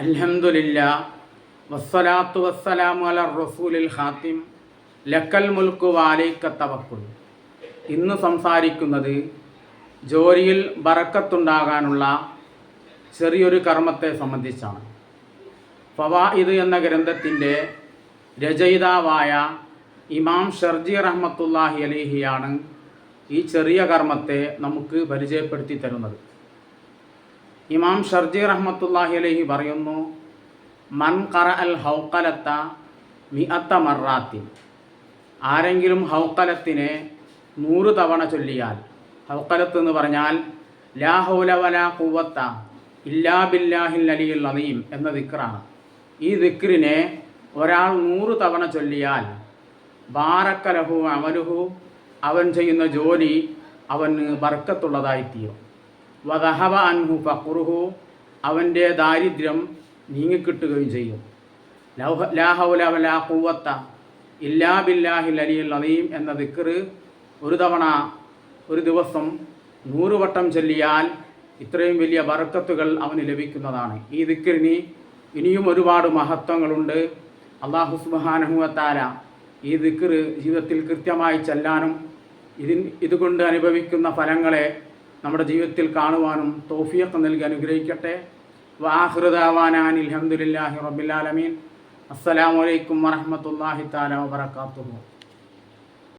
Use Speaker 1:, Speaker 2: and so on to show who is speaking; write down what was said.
Speaker 1: അൽഹംദുലില്ല വസ്സലാത്തു വസ്സലാമു അല റസൂലിൽ ഖാത്തിം ലക്കൽ മുൽക്കു വാലൈക്ക തവക്കുൽ. ഇന്ന് സംസാരിക്കുന്നത് ജോലിയിൽ ബറക്കത്തുണ്ടാകാനുള്ള ചെറിയൊരു കർമ്മത്തെ സംബന്ധിച്ചാണ്. ഫവായിദ് എന്ന ഗ്രന്ഥത്തിന്റെ രചയിതാവായ ഇമാം ഷർജി റഹ്മത്തുല്ലാഹി അലിഹിയാണ് ഈ ചെറിയ കർമ്മത്തെ നമുക്ക് പരിചയപ്പെടുത്തി തരുന്നത്. ഇമാം ഷർജി റഹ്മത്തുല്ലാഹി അലഹി പറയുന്നു മൻ കറ അൽ ഹൗക്കലത്ത മിഅത്ത മറാത്തിൻ. ആരെങ്കിലും ഹൗക്കലത്തിനെ നൂറ് തവണ ചൊല്ലിയാൽ ഹൗക്കലത്ത് എന്ന് പറഞ്ഞാൽ ലാ കുവത്ത ഇല്ലാ ബില്ലാഹിൽ അലിയുൽ അലീം എന്ന ദിക്റാണ്. ഈ ദിക്റിനെ ഒരാൾ നൂറ് തവണ ചൊല്ലിയാൽ ബാറക്കലഹു അമലുഹു അവൻ ചെയ്യുന്ന ജോലി അവന് ബർക്കത്തുള്ളതായിത്തീരും. വദഹബ അൻഹു ഫഖുറുഹു. അവന്റെ ദാരിദ്ര്യം നീങ്ങിക്കിട്ടുകയും ചെയ്യും. ലൗഹ- ലാ ഹൗല വലാ ഖുവത്ത ഇല്ലാ ബില്ലാഹിൽ അലിയുൽ അലീം എന്ന ദിക്റ് ഒരു തവണ ഒരു ദിവസം നൂറ് വട്ടം ചൊല്ലിയാൽ ഇത്രയും വലിയ ബർക്കത്തുകൾ അവന് ലഭിക്കുന്നതാണ്. ഈ ദിക്റിന് ഇനിയും ഒരുപാട് മഹത്വങ്ങളുണ്ട്. അള്ളാഹു സുബാനഹുവത്താല ഈ ദിക്റ് ജീവിതത്തിൽ കൃത്യമായി ചെല്ലാനും ഇതിൻ ഇതുകൊണ്ട് അനുഭവിക്കുന്ന ഫലങ്ങളെ നമ്മുടെ ജീവിതത്തിൽ കാണുവാനും തോഫിയൊക്കെ നൽകി അനുഗ്രഹിക്കട്ടെ. വാഹൃദാവാനാൻ അലഹമുല്ലാഹി റബിലാലമീൻ അസ്സലാമലൈക്കും വറഹമത്തല്ലാഹി താല വാത്തു